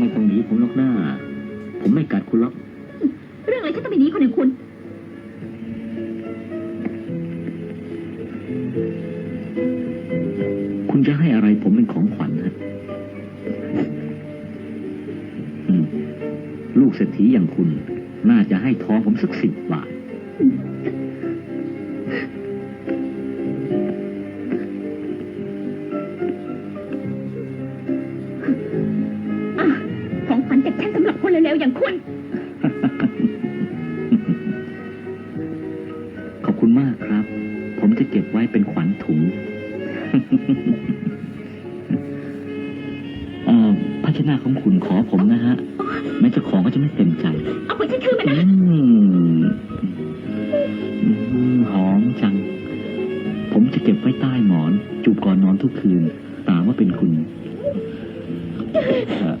ไม่ต้องหนีผมหรอกหน้า ผมไม่กัดคุณหรอก เรื่องอะไรฉันต้องไปหนีคนอย่างคุณ คุณจะให้อะไรผมเป็นของขวัญฮะอืมลูกเศรษฐีอย่างคุณ น่าจะให้ทองผมสักสิบบาทอะ ของคุณขอผมนะฮะ แม้เจ้าของก็จะไม่เต็มใจ เอาไปฉันคืนมาอืนะมอืมหอมจัง ผมจะเก็บไว้ใต้หมอน จูบก่อนนอนทุกคืน ตามว่าเป็นคุณเอ่อ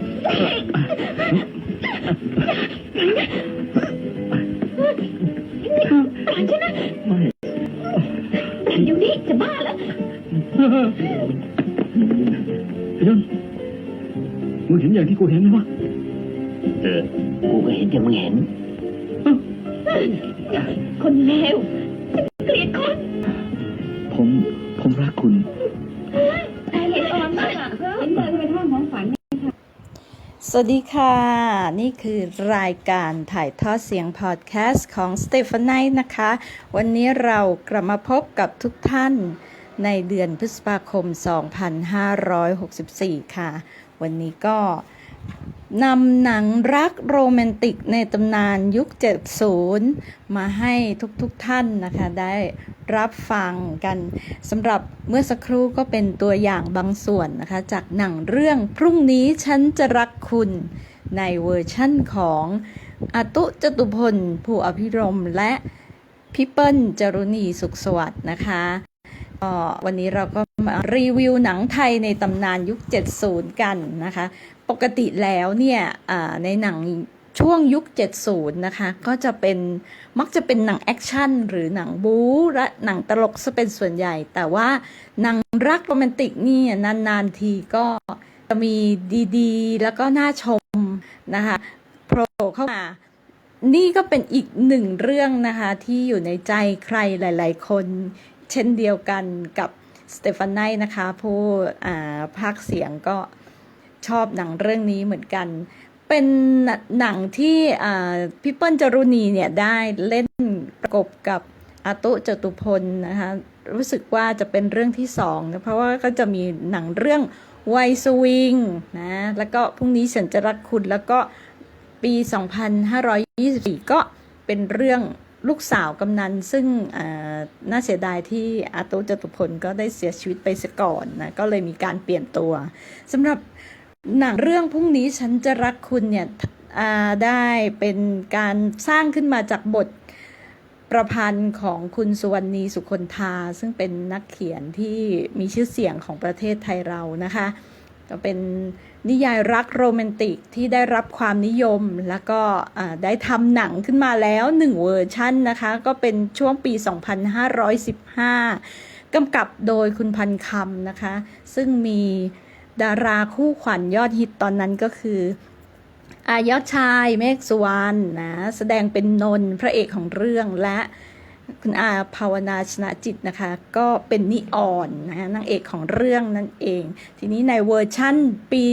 ปล่อยฉันนะไม่ แต่เดี๋ยวนี้จะบ้าแล้วเดี๋ยว มึงเห็นอย่างที่กูเห็นไหมวะเออ กูก็เห็นอย่างมึงเห็น คนเลวฉันเกลียดคุณผม ผมรักคุณแต่เห็นตอนนั้นอะเห็นเดินไปห้องของฝัน สวัสดีค่ะ นี่คือรายการถ่ายทอดเสียงพอดแคสต์ของสเตฟานไนนะคะ วันนี้เรากลับมาพบกับทุกท่านในเดือนพฤษภาคม 2564 ค่ะ วันนี้ก็นำหนังรักโรแมนติกในตำนานยุค 70 มาให้ทุกๆทท่านนะคะ ได้รับฟังกันสำหรับเมื่อสักครู่ก็เป็นตัวอย่างบางส่วนนะคะ จากหนังเรื่องพรุ่งนี้ฉันจะรักคุณในเวอร์ชั่นของอาตุจตุพล ผู้อภิรมและพี่เปิ้ลจารุณีสุขสวัสดิ์นะคะก็วันนี้เราก็ รีวิวหนังไทยในตำนานยุค 70 กันนะคะ ปกติแล้วเนี่ยในหนังช่วงยุค 70 นะคะ ก็จะเป็นมักจะเป็นหนังแอคชั่นหรือหนังบู๊และหนังตลกซะเป็นส่วนใหญ่ แต่ว่าหนังรักโรแมนติกนี่นานๆทีก็จะมีดีๆ แล้วก็น่าชมนะคะโผล่เข้ามานี่ก็เป็นอีกหนึ่งเรื่องนะคะที่อยู่ในใจใครหลาย ๆ คน เช่นเดียวกันกับ สเตฟานไนนะคะ ผู้อ่าภาคเสียงก็ชอบหนังเรื่องนี้เหมือนกัน เป็นหนังที่อ่าพี่เปิ้ลจรุณีเนี่ยได้เล่นประกบกับอาตุจตุพลนะคะ รู้สึกว่าจะเป็นเรื่องที่สองนะ เพราะว่าก็จะมีหนังเรื่องวัยสวิงนะ แล้วก็พรุ่งนี้ฉันจะรักคุณแล้วก็ปี 2524 ก็เป็นเรื่อง ลูกสาวกำนันซึ่งน่าเสียดายที่อาตุจตุพลก็ได้เสียชีวิตไปซะก่อนนะก็เลยมีการเปลี่ยนตัวสำหรับหนังเรื่องพรุ่งนี้ฉันจะรักคุณเนี่ยได้เป็นการสร้างขึ้นมาจากบทประพันธ์ของคุณสุวรรณีสุคนธาซึ่งเป็นนักเขียนที่มีชื่อเสียงของประเทศไทยเรานะคะ ก็เป็นนิยายรักโรแมนติกที่ได้รับความนิยม แล้วก็ได้ทำหนังขึ้นมาแล้วหนึ่งเวอร์ชั่นนะคะ ก็เป็นช่วงปี 2515 กำกับโดยคุณพันคำนะคะ ซึ่งมีดาราคู่ขวัญยอดฮิตตอนนั้นก็คืออายอดชายเมฆสุวรรณนะ แสดงเป็นนนท์พระเอกของเรื่องและ คุณอาภาวนาชนะจิตนะคะ ก็เป็นนิออนนะนางเอกของเรื่องนั่นเอง ทีนี้ในเวอร์ชั่นปี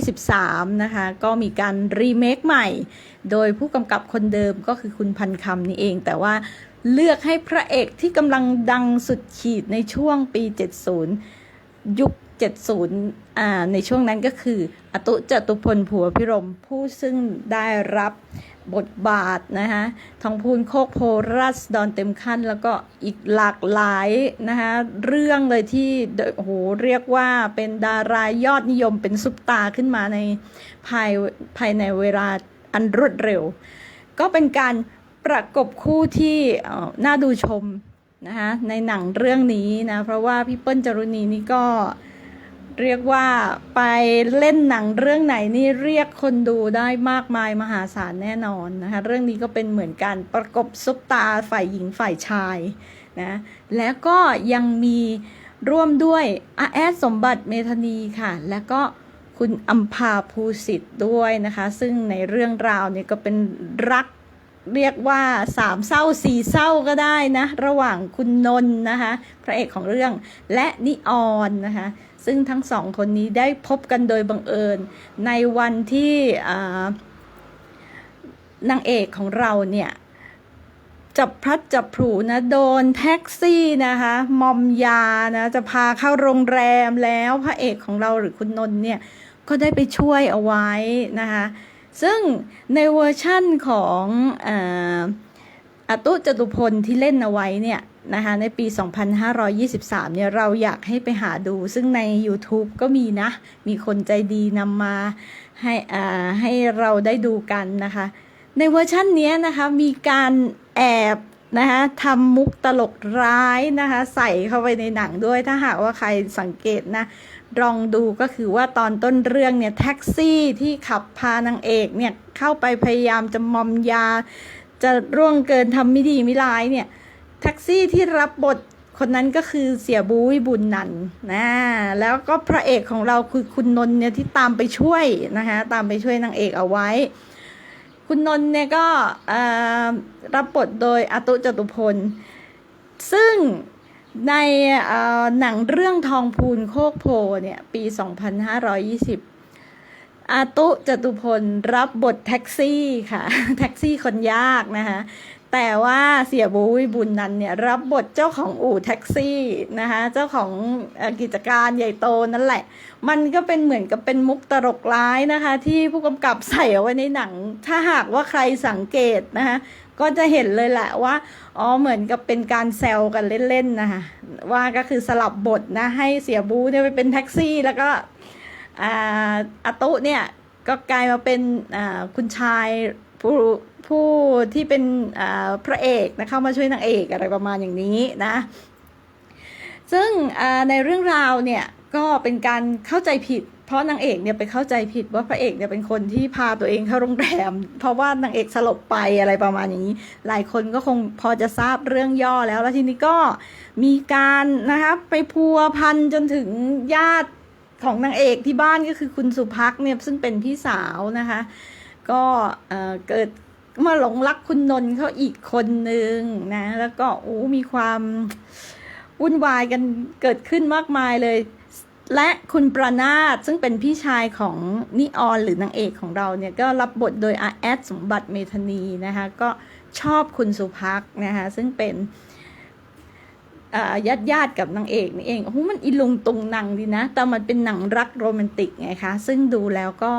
2523 นะคะ ก็มีการรีเมคใหม่ โดยผู้กำกับคนเดิมก็คือคุณพันคำนี่เอง แต่ว่าเลือกให้พระเอกที่กำลังดังสุดขีดในช่วงปี 70 ยุค 70อ่าในช่วงนั้นก็คือ อตุจตุพลผัวพิรมผู้ซึ่งได้รับ บทบาทนะคะทองพูนโคกโพรัสดอนเต็มขั้น แล้วก็อีกหลากหลายนะคะเรื่องเลยที่โอ้โหเรียกว่าเป็นดารายอดนิยมเป็นซุปตาขึ้นมาในภายภายในเวลาอันรวดเร็ว ก็เป็นการประกบคู่ที่น่าดูชมนะคะในหนังเรื่องนี้นะ เพราะว่าพี่เปิ้ลจรุณีนี่ก็ เรียกว่าไปเล่นหนังเรื่องไหนนี่เรียกคนดูได้มากมายมหาศาลแน่นอนนะคะ เรื่องนี้ก็เป็นเหมือนการประกบซุปตาฝ่ายหญิงฝ่ายชายนะแล้วก็ยังมีร่วมด้วยอาแอดสมบัติเมธานีค่ะ แล้วก็คุณอัมพาภูสิทธิ์ด้วยนะคะ ซึ่งในเรื่องราวเนี่ยก็เป็นรักเรียกว่าสามเศร้าสี่เศร้าก็ได้นะ ระหว่างคุณนนท์นะคะ พระเอกของเรื่องและนิออนนะคะ ซึ่งทั้งสองคนนี้ได้พบกันโดยบังเอิญ ในวันที่นางเอกของเราเนี่ยจับพลัดจับผูนะโดนแท็กซี่นะคะมอมยานะจะพาเข้าโรงแรมแล้วพระเอกของเราหรือคุณนนท์เนี่ยก็ได้ไปช่วยเอาไว้นะคะซึ่งในเวอร์ชั่นของออตุจตุพลที่เล่นเอาไว้เนี่ย นะคะในปี 2523 เนี่ยเราอยากให้ไปหาดู ซึ่งใน YouTube ก็มีนะ มีคนใจดีนำมาให้อ่าให้เราได้ดูกันนะคะ ในเวอร์ชันนี้นะคะมีการแอบนะคะทำมุกตลกร้ายนะคะ ใส่เข้าไปในหนังด้วยถ้าหากว่าใครสังเกตนะลองดูก็คือว่าตอนต้นเรื่องเนี่ยแท็กซี่ที่ขับพานางเอกเนี่ยเข้าไปพยายามจะมอมยา จะร่วงเกินทำไม่ดีไม่ร้ายเนี่ย แท็กซี่ที่รับบทคนนั้นก็คือเสียบูวิบุญนันนะแล้วก็พระเอกของเราคือคุณนนท์เนี่ยที่ตามไปช่วยนะคะตามไปช่วยนางเอกเอาไว้ คุณนนท์เนี่ยก็รับบทโดยอาตุจตุพล ซึ่งในหนังเรื่องทองพูนโคกโพเนี่ยปี 2520อาตุจตุพลรับบทแท็กซี่ค่ะ แท็กซี่คนยากนะคะ แต่ว่าเสียบูวิบุญนันเนี่ยรับบทเจ้าของอู่แท็กซี่นะคะเจ้าของกิจการใหญ่โตนั่นแหละ มันก็เป็นเหมือนกับเป็นมุกตลกร้ายนะคะ ที่ผู้กำกับใส่เอาไว้ในหนัง ถ้าหากว่าใครสังเกตนะคะก็จะเห็นเลยแหละว่าอ๋อเหมือนกับเป็นการแซวกันเล่นๆนะคะว่าก็คือสลับบทนะให้เสียบูเนี่ยไปเป็นแท็กซี่แล้วก็อาตุเนี่ยก็กลายมาเป็นคุณชายผู้ ผู้ที่เป็นอ่าพระเอกนะเข้ามาช่วยนางเอกอะไรประมาณอย่างนี้นะ ซึ่งอ่าในเรื่องราวเนี่ยก็เป็นการเข้าใจผิด เพราะนางเอกเนี่ยไปเข้าใจผิดว่าพระเอกเนี่ยเป็นคนที่พาตัวเองเข้าโรงแรม เพราะว่านางเอกสลบไปอะไรประมาณอย่างนี้ หลายคนก็คงพอจะทราบเรื่องย่อแล้ว แล้วทีนี้ก็มีการนะคะไปพัวพันจนถึงญาติของนางเอกที่บ้านก็คือคุณสุภักเนี่ยซึ่งเป็นพี่สาวนะคะ ก็อ่อเกิด มาหลงรักคุณนนท์เขาอีกคนนึงนะ แล้วก็โอ้มีความวุ่นวายกันเกิดขึ้นมากมายเลย และคุณประนาตซึ่งเป็นพี่ชายของนิออนหรือนางเอกของเราเนี่ยก็รับบทโดยอาแอดสมบัติเมธานีนะคะก็ชอบคุณสุภักนะคะซึ่งเป็นญาติญาติๆกับนางเอกนี่เองโอ้โหมันอีลุงตุงนังดีนะ แต่มันเป็นหนังรักโรแมนติกไงคะ ซึ่งดูแล้วก็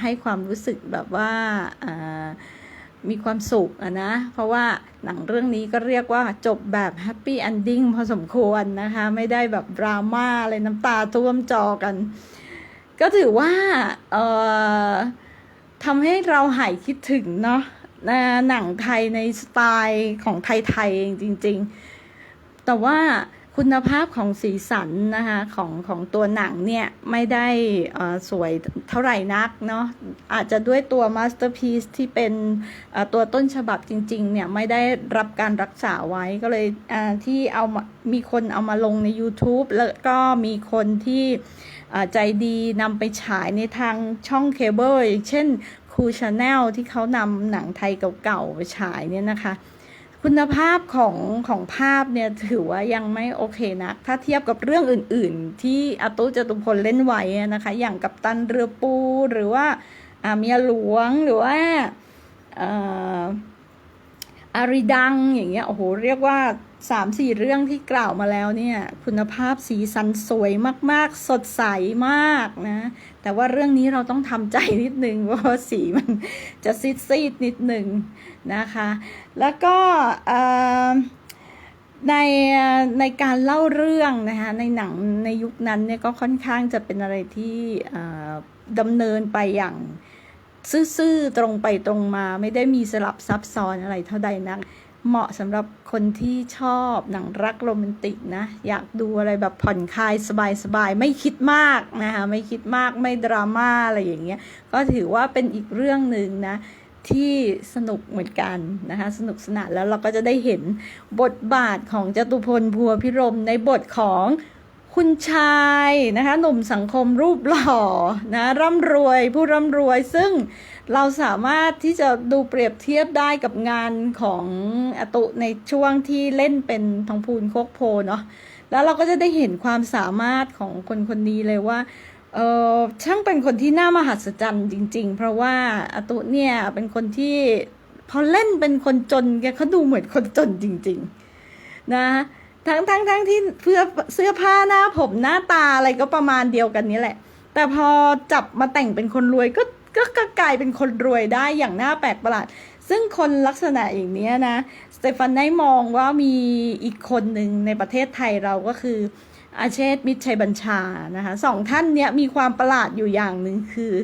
ให้ความรู้สึกแบบว่าอ่า มีความสุขอะนะ เพราะว่าหนังเรื่องนี้ก็เรียกว่าจบแบบแฮปปี้ n อนดิ้งพอสมควรนะคะ ไม่ได้แบบดราม่าอะไรน้ำตาท่วมจอกัน ก็ถือว่าเอ่อทำให้เราหายคิดถึงเนาะนะหนังไทยในสไตล์ของไทยๆเองจริง ๆ แต่ว่า คุณภาพของสีสันนะคะของของตัวหนังเนี่ย ไม่ได้สวยเท่าไหร่นักเนาะอาจจะด้วยตัวมาสเตอร์พีซที่เป็นตัวต้นฉบับจริง ๆ เนี่ย ไม่ได้รับการรักษาไว้ก็เลยที่เอามามีคนเอามาลงใน YouTube แล้วก็มีคนที่ใจดีนำไปฉายในทางช่องเคเบิลเช่นคูชาแนลที่เขานำหนังไทยเก่าๆไปฉายเนี่ยนะคะ คุณภาพของของภาพเนี่ยถือว่ายังไม่โอเคนะถ้าเทียบกับเรื่องอื่น ๆ ที่อาตุจตุพลเล่นไว้นะคะ อย่างกับตันเรือปูหรือว่าอาเมียหลวงหรือว่าอาริดังอย่างเงี้ยโอ้โหเรียกว่าสามสี่เรื่องที่กล่าวมาแล้วเนี่ย คุณภาพสีสันสวยมาก ๆ สดใสมากนะ แต่ว่าเรื่องนี้เราต้องทำใจนิดนึง เพราะว่าสีมันจะซีดๆนิดนึงนะคะ แล้วก็ในในการเล่าเรื่องนะคะในหนังในยุคนั้นเนี่ยก็ค่อนข้างจะเป็นอะไรที่ดำเนินไปอย่างซื่อๆตรงไปตรงมา ไม่ได้มีสลับซับซ้อนอะไรเท่าใดนัก เหมาะสำหรับคนที่ชอบหนังรักโรแมนติกนะ อยากดูอะไรแบบผ่อนคลายสบายๆ ไม่คิดมากนะคะไม่คิดมากไม่ดราม่าอะไรอย่างเงี้ยก็ถือว่าเป็นอีกเรื่องหนึ่งนะ ที่สนุกเหมือนกันนะคะสนุกสนานแล้วเราก็จะได้เห็นบทบาทของจตุพลพัวพิรมในบทของคุณชายนะคะหนุ่มสังคมรูปหล่อนะร่ำรวยผู้ร่ำรวยซึ่งเราสามารถที่จะดูเปรียบเทียบได้กับงานของอตุในช่วงที่เล่นเป็นทองพูนโคกโพเนาะแล้วเราก็จะได้เห็นความสามารถของคนคนนี้เลยว่า เออช่างเป็นคนที่น่ามหัศจรรย์จริง ๆ เพราะว่าอาตุเนี่ยเป็นคนที่พอเล่นเป็นคนจนแกเขาดูเหมือนคนจนจริง ๆ นะทั้งทั้งทั้งที่เสื้อเสื้อผ้าหน้าผมหน้าตาอะไรก็ประมาณเดียวกันนี้แหละ แต่พอจับมาแต่งเป็นคนรวยก็ก็ก็กลายเป็นคนรวยได้อย่างน่าแปลกประหลาด ซึ่งคนลักษณะอย่างนี้นะสเตฟานได้มองว่ามีอีกคนหนึ่งในประเทศไทยเราก็คือ อาเชษมิตรชัยบัญชานะคะสองท่านเนี้ยมีความประหลาดอยู่อย่างหนึ่งคือ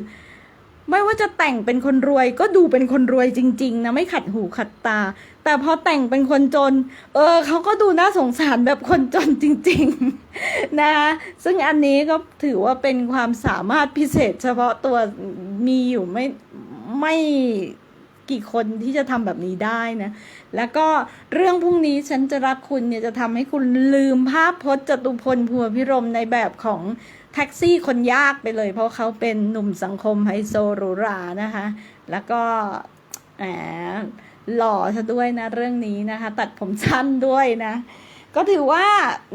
ไม่ว่าจะแต่งเป็นคนรวยก็ดูเป็นคนรวยจริง ๆ นะ ไม่ขัดหูขัดตา แต่พอแต่งเป็นคนจน เออเขาก็ดูน่าสงสารแบบคนจนจริง ๆ นะคะซึ่งอันนี้ก็ถือว่าเป็นความสามารถพิเศษเฉพาะตัวมีอยู่ไม่ไม่ กี่คนที่จะทำแบบนี้ได้นะ แล้วก็เรื่องพรุ่งนี้ฉันจะรักคุณเนี่ยจะทำให้คุณลืมภาพพจน์จตุพลพัวพิรมในแบบของแท็กซี่คนยากไปเลย เพราะเขาเป็นหนุ่มสังคมไฮโซหรูหรานะคะ แล้วก็แหมหล่อซะด้วยนะเรื่องนี้นะคะ ตัดผมสั้นด้วยนะ ก็ถือว่า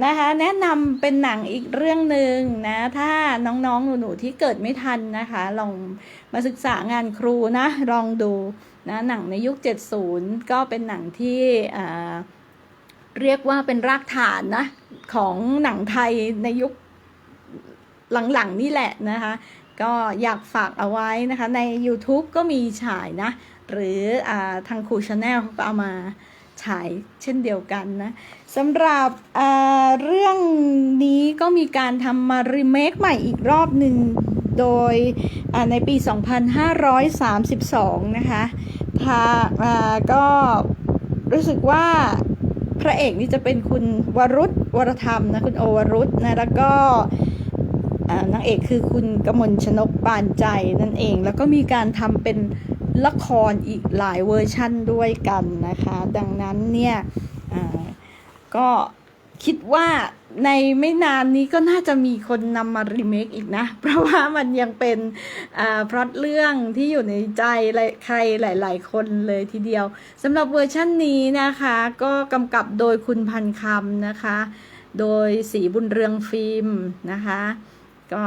นะคะแนะนำเป็นหนังอีกเรื่องหนึ่งนะ ถ้าน้องๆหนูๆที่เกิดไม่ทันนะคะ ลองมาศึกษางานครูนะ ลองดู นะหนังในยุค 70 ก็เป็นหนังที่เรียกว่าเป็นรากฐานนะของหนังไทยในยุคหลังๆนี่แหละนะคะ ก็อยากฝากเอาไว้นะคะ ใน YouTube ก็มีฉายนะ หรืออทางครูชาแนลเขาก็เอามาฉายเช่นเดียวกันนะสำหรับเรื่องนี้ก็มีการทำมารีเมคใหม่อีกรอบหนึ่ง โดยในปี 2532 นะคะทาาก็รู้สึกว่าพระเอกนี่จะเป็นคุณวรุษวรธรรมนะคุณโอวรุษนะแล้วก็นางเอกคือคุณกมลชนกปานใจนั่นเอง แล้วก็มีการทำเป็นละครอีกหลายเวอร์ชั่นด้วยกันนะคะ ดังนั้นเนี่ยก็คิดว่า ในไม่นานนี้ก็น่าจะมีคนนำมารีเมคอีกนะ เพราะว่ามันยังเป็นพล็อตเรื่องที่อยู่ในใจใครหลาย ๆ คนเลยทีเดียวสำหรับเวอร์ชั่นนี้นะคะ ก็กำกับโดยคุณพันคำนะคะ โดยสีบุญเรืองฟิล์มนะคะ ก็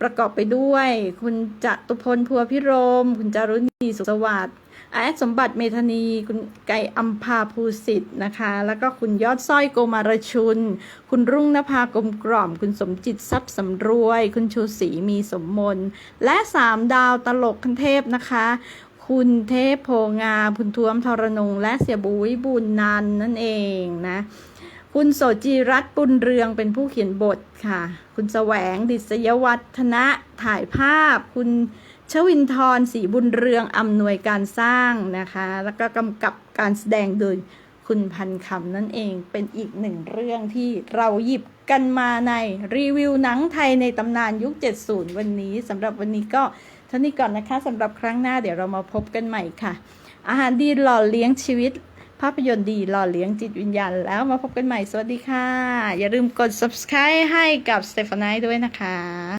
ประกอบไปด้วย คุณจตุพลพัวพิรม คุณจารุณีสุขสวัสดิ์ อาแอดสมบัติเมธานี คุณไก่อัมพาภูสิทธิ์นะคะ แล้วก็คุณยอดสร้อยโกมารชุน คุณรุ่งนภากลมกล่อม คุณสมจิตทรัพย์สำรวย คุณชูศรีมีสมมน และสามดาวตลกขั้นเทพนะคะ คุณเทพโพงาม คุณท้วมทรนง และเสียบุยบุญนันนั่นเองนะคุณโสจีรัตน์ปุณเรืองเป็นผู้เขียนบทค่ะ คุณแสวงดิษยวัฒนะถ่ายภาพ คุณ ชวินทร์ศรีบุญเรืองอำนวยการสร้างนะคะ แล้วก็กำกับการแสดงโดยคุณพันคำนั่นเองเป็นอีกหนึ่งเรื่องที่เราหยิบกันมาในรีวิวหนังไทยในตำนานยุค 70 วันนี้สำหรับวันนี้ก็เท่านี้ก่อนนะคะสำหรับครั้งหน้าเดี๋ยวเรามาพบกันใหม่ค่ะ อาหารดีหล่อเลี้ยงชีวิต ภาพยนตร์ดีหล่อเลี้ยงจิตวิญญาณแล้วมาพบกันใหม่สวัสดีค่ะ อย่าลืมกด subscribe ให้กับ s t e p h a n i ด้วยนะคะ